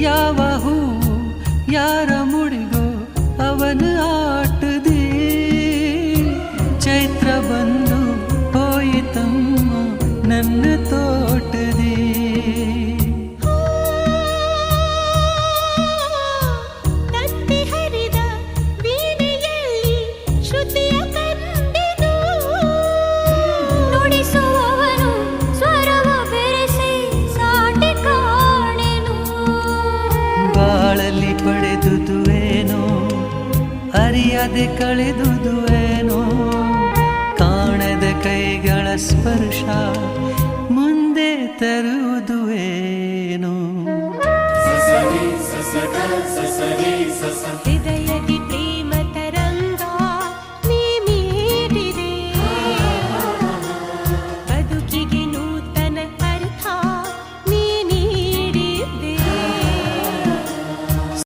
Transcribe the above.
ಯಾವ ಹೂ ಯಾರ ಮುಡಿಗೋ ಅವನ ಆಟದಿ ಚೈತ್ರ ಬಂದು ಅರಿಯದೆ ಕಳೆದುದುವೇನೋ ಕಾಣದ ಕೈಗಳ ಸ್ಪರ್ಶ ಮುಂದೆ ತರುವುದುವೇನೋ ಹೃದಯ